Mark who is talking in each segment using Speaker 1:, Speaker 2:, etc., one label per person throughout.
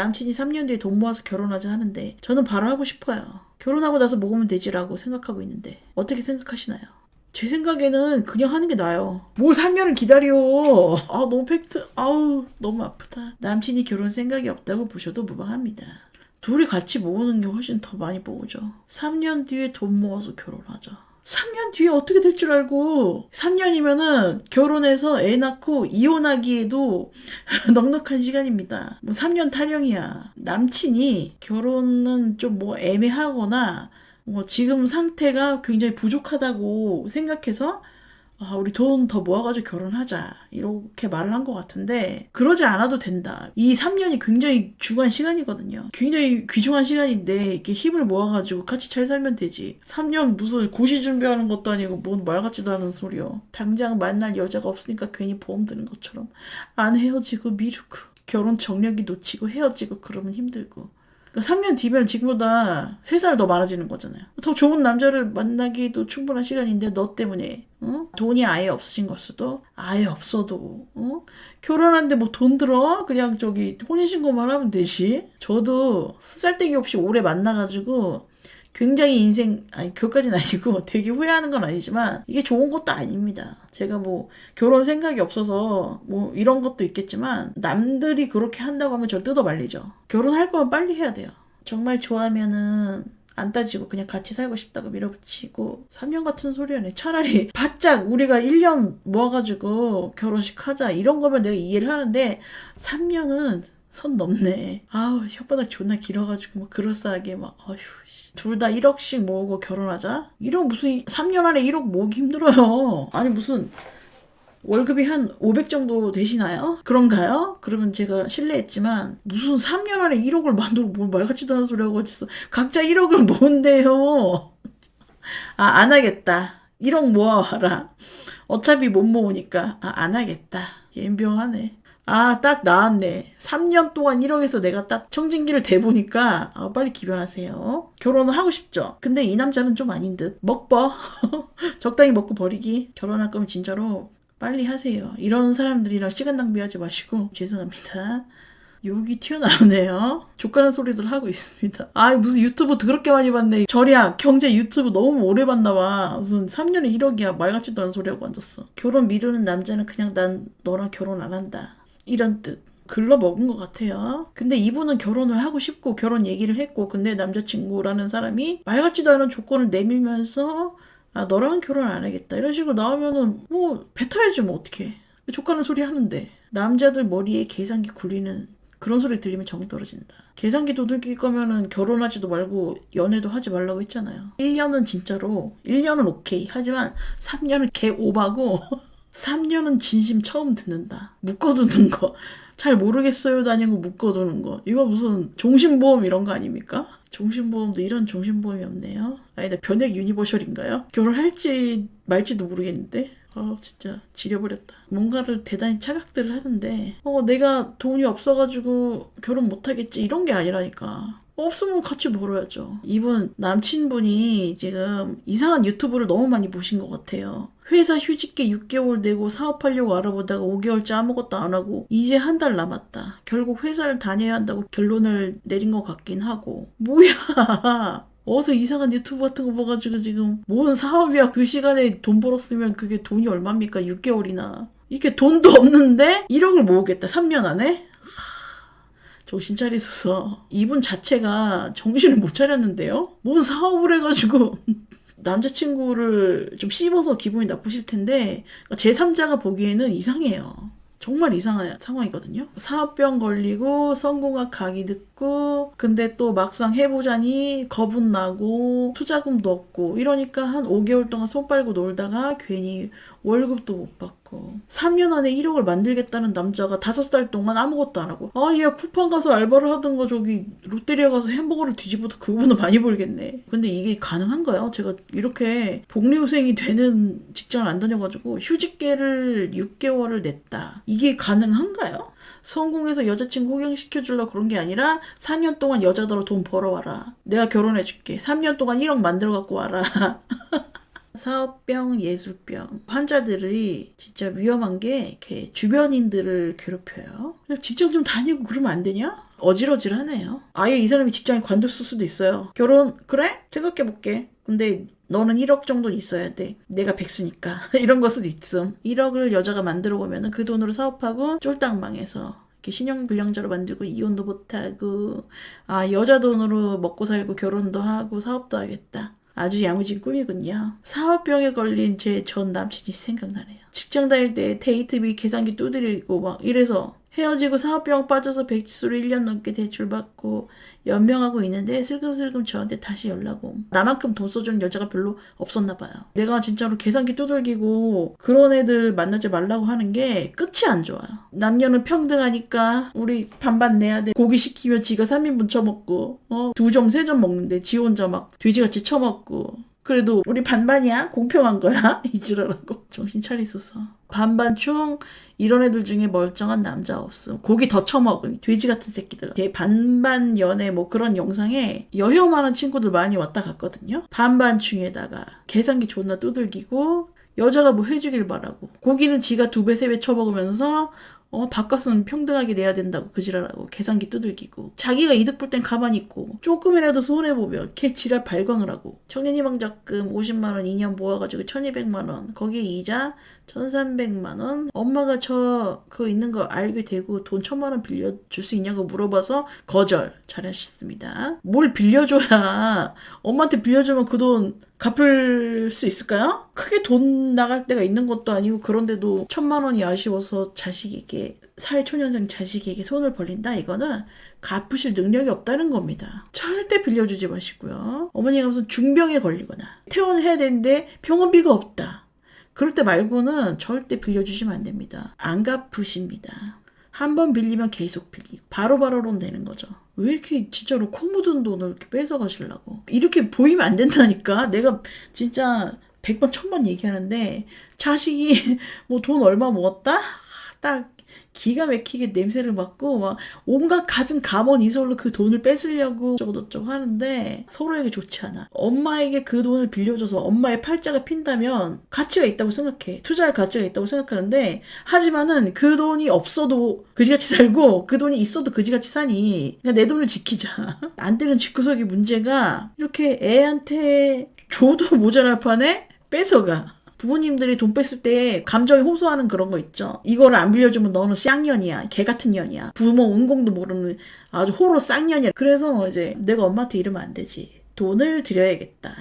Speaker 1: 남친이 3년 뒤에 돈 모아서 결혼하자 하는데 저는 바로 하고 싶어요. 결혼하고 나서 먹으면 되지라고 생각하고 있는데 어떻게 생각하시나요? 제 생각에는 그냥 하는 게 나아요. 뭘 3년을 기다려. 아, 너무 팩트. 아우, 너무 아프다. 남친이 결혼 생각이 없다고 보셔도 무방합니다. 둘이 같이 모으는 게 훨씬 더 많이 모으죠. 3년 뒤에 돈 모아서 결혼하자. 3년 뒤에 어떻게 될 줄 알고 3년이면은 결혼해서 애 낳고 이혼하기에도 넉넉한 시간입니다. 뭐 3년 타령이야. 남친이 결혼은 좀 뭐 애매하거나 뭐 지금 상태가 굉장히 부족하다고 생각해서 아, 우리 돈 더 모아가지고 결혼하자. 이렇게 말을 한 것 같은데, 그러지 않아도 된다. 이 3년이 굉장히 중요한 시간이거든요. 굉장히 귀중한 시간인데, 이렇게 힘을 모아가지고 같이 잘 살면 되지. 3년 무슨 고시 준비하는 것도 아니고, 뭔 말 같지도 않은 소리요. 당장 만날 여자가 없으니까 괜히 보험 드는 것처럼. 안 헤어지고 미루고, 결혼 정력이 놓치고 헤어지고 그러면 힘들고. 그러니까 3년 뒤면 지금보다 3살 더 많아지는 거잖아요. 더 좋은 남자를 만나기도 충분한 시간인데 너 때문에 어? 돈이 아예 없으신 걸 수도 아예 없어도 어? 결혼하는데 뭐 돈 들어? 그냥 저기 혼인신고만 하면 되지. 저도 쓰잘데기 없이 오래 만나가지고 굉장히 인생 아니 그것까지는 아니고 되게 후회하는 건 아니지만 이게 좋은 것도 아닙니다. 제가 뭐 결혼 생각이 없어서 뭐 이런 것도 있겠지만 남들이 그렇게 한다고 하면 저 뜯어 말리죠. 결혼할 거면 빨리 해야 돼요. 정말 좋아하면은 안 따지고 그냥 같이 살고 싶다고 밀어붙이고 3년 같은 소리하네. 차라리 바짝 우리가 1년 모아가지고 결혼식 하자 이런 거면 내가 이해를 하는데 3년은 선 넘네. 아우 혓바닥 존나 길어가지고 막 그럴싸하게 막 어휴 둘다 1억씩 모으고 결혼하자? 이런 무슨 3년 안에 1억 모으기 힘들어요. 아니 무슨 월급이 한 500 정도 되시나요? 그런가요? 그러면 제가 실례했지만 무슨 3년 안에 1억을 만들어 뭐말 같지도 않은 소리 하고 어딨어. 각자 1억을 모은대요. 아, 안 하겠다. 1억 모아와라. 어차피 못 모으니까. 아, 안 하겠다. 연병하네. 아, 딱 나왔네. 3년 동안 1억에서 내가 딱 청진기를 대보니까, 아, 빨리 기변하세요. 결혼을 하고 싶죠? 근데 이 남자는 좀 아닌 듯. 먹버. 적당히 먹고 버리기. 결혼할 거면 진짜로 빨리 하세요. 이런 사람들이랑 시간 낭비하지 마시고, 죄송합니다. 욕이 튀어나오네요. 족가는 소리들 하고 있습니다. 아, 무슨 유튜브 더럽게 많이 봤네. 절약, 경제 유튜브 너무 오래 봤나 봐. 무슨 3년에 1억이야. 말 같지도 않은 소리하고 앉았어. 결혼 미루는 남자는 그냥 난 너랑 결혼 안 한다. 이런 뜻. 글러 먹은 것 같아요. 근데 이분은 결혼을 하고 싶고 결혼 얘기를 했고 근데 남자친구라는 사람이 말 같지도 않은 조건을 내밀면서 아 너랑은 결혼 안 하겠다 이런 식으로 나오면은 뭐 뱉어야지 뭐 어떻게 족가는 소리 하는데 남자들 머리에 계산기 굴리는 그런 소리 들리면 정 떨어진다. 계산기 두들길 거면은 결혼하지도 말고 연애도 하지 말라고 했잖아요. 1년은 진짜로 1년은 오케이. 하지만 3년은 개 오바고 3년은 진심 처음 듣는다. 묶어두는 거. 잘 모르겠어요 다니고 묶어두는 거. 이거 무슨 종신보험 이런 거 아닙니까? 종신보험도 이런 종신보험이 없네요. 아니다 변액 유니버셜인가요? 결혼할지 말지도 모르겠는데. 아 진짜 지려버렸다. 뭔가를 대단히 착각들을 하는데 어 내가 돈이 없어가지고 결혼 못하겠지 이런 게 아니라니까. 없으면 같이 벌어야죠. 이분 남친분이 지금 이상한 유튜브를 너무 많이 보신 것 같아요. 회사 휴직계 6개월 내고 사업하려고 알아보다가 5개월째 아무것도 안 하고 이제 한 달 남았다. 결국 회사를 다녀야 한다고 결론을 내린 것 같긴 하고 뭐야 어서 이상한 유튜브 같은 거 봐가지고 지금 뭔 사업이야 그 시간에 돈 벌었으면 그게 돈이 얼마입니까 6개월이나 이게 돈도 없는데 1억을 모으겠다 3년 안에 정신 차리소서. 이분 자체가 정신을 못 차렸는데요? 뭔 사업을 해가지고. 남자친구를 좀 씹어서 기분이 나쁘실 텐데, 제3자가 보기에는 이상해요. 정말 이상한 상황이거든요. 사업병 걸리고 성공학 강의 듣고 근데 또 막상 해보자니 겁은 나고 투자금도 없고 이러니까 한 5개월 동안 손 빨고 놀다가 괜히 월급도 못 받고 3년 안에 1억을 만들겠다는 남자가 5살 동안 아무것도 안 하고 아 얘 쿠팡 가서 알바를 하든가 저기 롯데리아 가서 햄버거를 뒤집어도 그거보다 많이 벌겠네 근데 이게 가능한가요? 제가 이렇게 복리후생이 되는 직장을 안 다녀가지고 휴직계를 6개월을 냈다 이게 가능한가요? 성공해서 여자친구 호갱시켜주려고 그런 게 아니라 4년 동안 여자더러 돈 벌어와라. 내가 결혼해줄게. 3년 동안 1억 만들어 갖고 와라. 사업병, 예술병 환자들이 진짜 위험한 게 이렇게 주변인들을 괴롭혀요. 직장 좀 다니고 그러면 안 되냐? 어질어질하네요. 아예 이 사람이 직장에 관뒀을 수도 있어요. 결혼 그래? 생각해 볼게. 근데 너는 1억 정도는 있어야 돼. 내가 백수니까. 이런 거 수도 있음. 1억을 여자가 만들어 보면은 그 돈으로 사업하고 쫄딱 망해서 이렇게 신용불량자로 만들고 이혼도 못하고 아 여자 돈으로 먹고 살고 결혼도 하고 사업도 하겠다. 아주 야무진 꿈이군요. 사업병에 걸린 제 전 남친이 생각나네요. 직장 다닐 때 데이트비 계산기 두드리고 막 이래서 헤어지고 사업병 빠져서 백수로 1년 넘게 대출받고 연명하고 있는데 슬금슬금 저한테 다시 연락 옴. 나만큼 돈 써주는 여자가 별로 없었나 봐요. 내가 진짜로 계산기 두들기고 그런 애들 만나지 말라고 하는 게 끝이 안 좋아요. 남녀는 평등하니까 우리 반반 내야 돼. 고기 시키면 지가 3인분 쳐먹고 어? 두 점, 세 점 먹는데 지 혼자 막 돼지같이 쳐먹고 그래도 우리 반반이야? 공평한 거야? 이지랄하고 정신 차리소서. 반반충 이런 애들 중에 멀쩡한 남자 없음. 고기 더 처먹음. 돼지 같은 새끼들. 걔 반반 연애 뭐 그런 영상에 여혐 많은 친구들 많이 왔다 갔거든요. 반반충에다가 계산기 존나 두들기고 여자가 뭐 해주길 바라고. 고기는 지가 두 배, 세배 처먹으면서 어, 밥값은 평등하게 내야 된다고 그 지랄하고 계산기 두들기고 자기가 이득 볼 땐 가만히 있고 조금이라도 손해보면 걔 지랄 발광을 하고 청년희망자금 50만원 2년 모아가지고 1200만원 거기에 이자 1300만원. 엄마가 저 그거 있는 거 알게 되고 돈 1000만원 빌려줄 수 있냐고 물어봐서 거절 잘하셨습니다. 뭘 빌려줘야 엄마한테 빌려주면 그돈 갚을 수 있을까요? 크게 돈 나갈 때가 있는 것도 아니고 그런데도 천만 원이 아쉬워서 자식에게 사회초년생 자식에게 손을 벌린다 이거는 갚으실 능력이 없다는 겁니다. 절대 빌려주지 마시고요. 어머니가 무슨 중병에 걸리거나 퇴원을 해야 되는데 병원비가 없다. 그럴 때 말고는 절대 빌려주시면 안 됩니다. 안 갚으십니다. 한 번 빌리면 계속 빌리고 바로바로로 내는 거죠. 왜 이렇게 진짜로 코 묻은 돈을 이렇게 뺏어 가시려고. 이렇게 보이면 안 된다니까. 내가 진짜 100번, 1000번 얘기하는데 자식이 뭐 돈 얼마 먹었다? 딱 기가 막히게 냄새를 맡고 막 온갖 가진 감원 이설로 그 돈을 뺏으려고 저쩌고 하는데 서로에게 좋지 않아. 엄마에게 그 돈을 빌려줘서 엄마의 팔자가 핀다면 가치가 있다고 생각해. 투자할 가치가 있다고 생각하는데 하지만은 그 돈이 없어도 그지같이 살고 그 돈이 있어도 그지같이 사니 그냥 내 돈을 지키자. 안 되는 집구석의 문제가 이렇게 애한테 줘도 모자랄 판에 뺏어가. 부모님들이 돈 뺐을 때 감정이 호소하는 그런 거 있죠. 이거를 안 빌려주면 너는 쌍년이야. 개 같은 년이야. 부모 은공도 모르는 아주 호로 쌍년이야. 그래서 이제 내가 엄마한테 이러면 안 되지. 돈을 드려야겠다.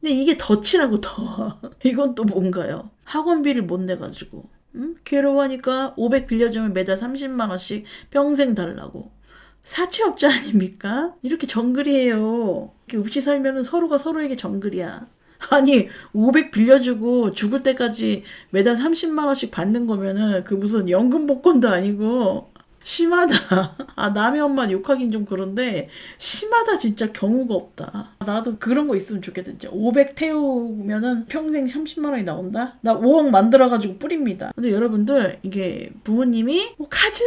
Speaker 1: 근데 이게 덧치라고 더. 이건 또 뭔가요? 학원비를 못 내가지고. 응? 괴로워하니까 500 빌려주면 매달 30만원씩 평생 달라고. 사채업자 아닙니까? 이렇게 정글이에요. 이렇게 없이 살면은 서로가 서로에게 정글이야. 아니 500 빌려주고 죽을 때까지 매달 30만 원씩 받는 거면은 그 무슨 연금 복권도 아니고 심하다. 아 남의 엄마 욕하긴 좀 그런데 심하다 진짜 경우가 없다. 나도 그런 거 있으면 좋겠다. 진짜 500 태우면은 평생 30만 원이 나온다. 나 5억 만들어 가지고 뿌립니다. 근데 여러분들 이게 부모님이 뭐 가진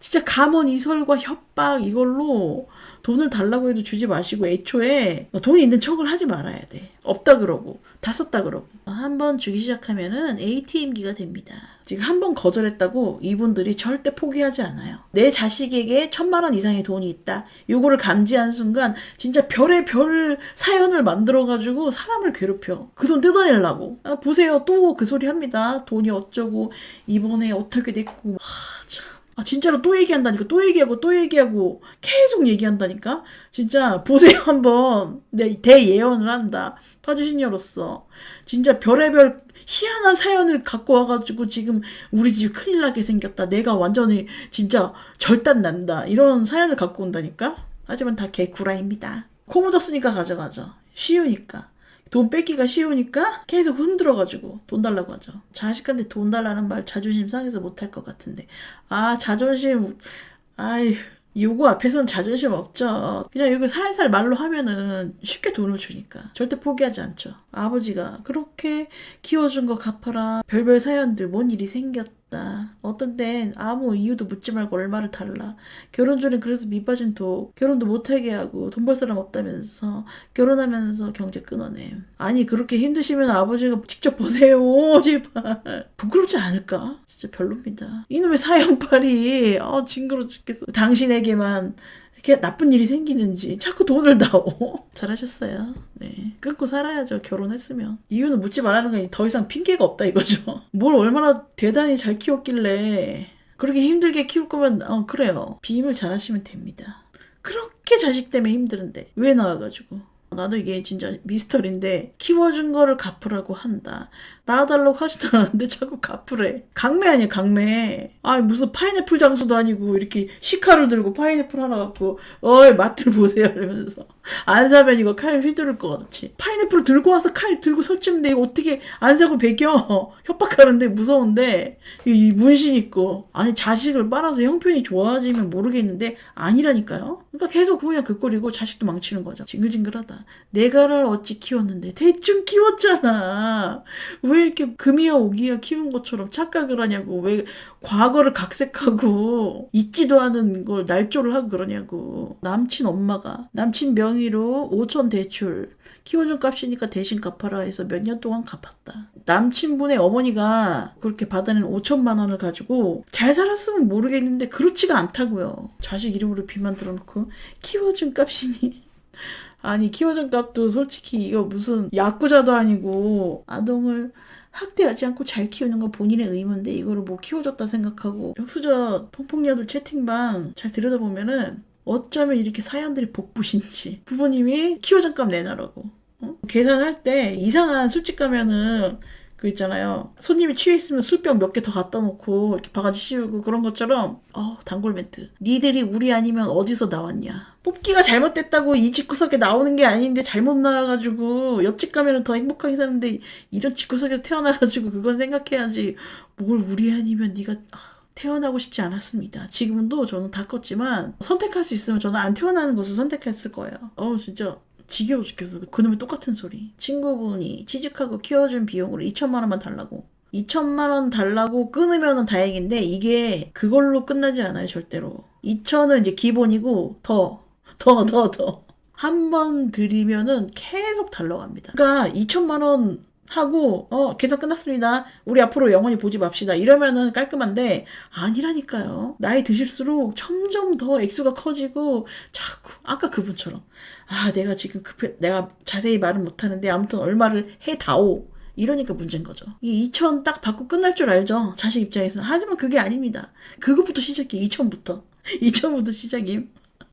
Speaker 1: 진짜 감원 이설과 협박 이걸로 돈을 달라고 해도 주지 마시고 애초에 돈이 있는 척을 하지 말아야 돼. 없다 그러고 다 썼다 그러고 한 번 주기 시작하면은 ATM기가 됩니다. 지금 한 번 거절했다고 이분들이 절대 포기하지 않아요. 내 자식에게 천만 원 이상의 돈이 있다. 요거를 감지한 순간 진짜 별의 별 사연을 만들어 가지고 사람을 괴롭혀. 그 돈 뜯어내려고. 아, 보세요. 또 그 소리 합니다. 돈이 어쩌고 이번에 어떻게 됐고 하, 참. 아, 진짜로 또 얘기한다니까. 또 얘기하고, 또 얘기하고, 계속 얘기한다니까. 진짜, 보세요, 한번. 내 대예언을 한다. 파주신녀로서. 진짜 별의별 희한한 사연을 갖고 와가지고, 지금 우리 집 큰일 나게 생겼다. 내가 완전히, 진짜, 절단 난다. 이런 사연을 갖고 온다니까. 하지만 다 개구라입니다. 코 묻었으니까 가져가죠. 쉬우니까. 돈 뺏기가 쉬우니까 계속 흔들어가지고 돈 달라고 하죠. 자식한테 돈 달라는 말 자존심 상해서 못할 것 같은데. 아, 자존심, 아이, 요거 앞에서는 자존심 없죠. 그냥 이거 살살 말로 하면은 쉽게 돈을 주니까. 절대 포기하지 않죠. 아버지가 그렇게 키워준 거 갚아라. 별별 사연들 뭔 일이 생겼다. 없다. 어떤 땐 아무 이유도 묻지 말고 얼마를 달라. 결혼 전에 그래서 밑빠진 독, 결혼도 못하게 하고 돈 벌 사람 없다면서 결혼하면서 경제 끊어내. 아니 그렇게 힘드시면 아버지가 직접 보세요. 제발. 부끄럽지 않을까? 진짜 별로입니다. 이놈의 사연팔이 어 징그러 죽겠어. 당신에게만 이렇게 나쁜 일이 생기는지 자꾸 돈을 다오. 잘하셨어요. 네. 끊고 살아야죠. 결혼했으면. 이유는 묻지 말라는 거더 이상 핑계가 없다 이거죠. 뭘 얼마나 대단히 잘 키웠길래 그렇게 힘들게 키울 거면 어 그래요. 비임을 잘하시면 됩니다. 그렇게 자식 때문에 힘드는데 왜 나와가지고 나도 이게 진짜 미스터리인데 키워준 거를 갚으라고 한다. 낳아달라고 하지도 않았는데 자꾸 갚으래. 강매 아니야 강매. 아 무슨 파인애플 장수도 아니고 이렇게 시카를 들고 파인애플 하나 갖고 어이 맛들 보세요 이러면서 안 사면 이거 칼 휘두를 것 같이. 파인애플 들고 와서 칼 들고 설치는데 이거 어떻게 안 사고 배겨. 협박하는데 무서운데 이, 이 문신 있고 아니 자식을 빨아서 형편이 좋아지면 모르겠는데 아니라니까요. 그러니까 계속 그냥 그 꼴이고 자식도 망치는 거죠. 징글징글하다. 내가 를 어찌 키웠는데 대충 키웠잖아. 왜 이렇게 금이야 오기야 키운 것처럼 착각을 하냐고. 왜 과거를 각색하고 잊지도 않은 걸 날조를 하고 그러냐고. 남친 엄마가 남친 명의로 5천 대출 키워준 값이니까 대신 갚아라 해서 몇 년 동안 갚았다. 남친분의 어머니가 그렇게 받아낸 5천만 원을 가지고 잘 살았으면 모르겠는데 그렇지가 않다고요. 자식 이름으로 빚만 들어놓고 키워준 값이니. 아니 키워준 값도 솔직히 이거 무슨 야구자도 아니고 아동을 학대하지 않고 잘 키우는 건 본인의 의무인데 이거를 뭐 키워줬다 생각하고 혁수저 퐁퐁녀들 채팅방 잘 들여다보면은 어쩌면 이렇게 사연들이 복부신지 부모님이 키워준 값 내놔라고 어? 계산할 때 이상한 술집 가면은 그 있잖아요. 손님이 취해 있으면 술병 몇 개 더 갖다 놓고 이렇게 바가지 씌우고 그런 것처럼 어 단골 멘트. 니들이 우리 아니면 어디서 나왔냐. 뽑기가 잘못됐다고 이 집구석에 나오는 게 아닌데 잘못 나와가지고 옆집 가면은 더 행복하게 사는데 이런 집구석에 태어나가지고 그건 생각해야지. 뭘 우리 아니면 네가 아, 태어나고 싶지 않았습니다. 지금도 저는 다 컸지만 선택할 수 있으면 저는 안 태어나는 것을 선택했을 거예요. 어 진짜 지겨워 죽겠어. 그놈의 똑같은 소리. 친구분이 취직하고 키워준 비용으로 2천만 원만 달라고. 2천만 원 달라고 끊으면 다행인데 이게 그걸로 끝나지 않아요 절대로. 2천은 이제 기본이고 더, 더, 더, 더. 한 번 드리면은 계속 달라고 합니다. 그러니까 2천만 원 하고 어 계산 끝났습니다. 우리 앞으로 영원히 보지 맙시다. 이러면은 깔끔한데 아니라니까요. 나이 드실수록 점점 더 액수가 커지고 자꾸 아까 그분처럼 아 내가 지금 급해 내가 자세히 말은 못하는데 아무튼 얼마를 해다오. 이러니까 문제인 거죠. 이 2천 딱 받고 끝날 줄 알죠. 자식 입장에서. 하지만 그게 아닙니다. 그것부터 시작해. 2천부터. 2천부터 시작임.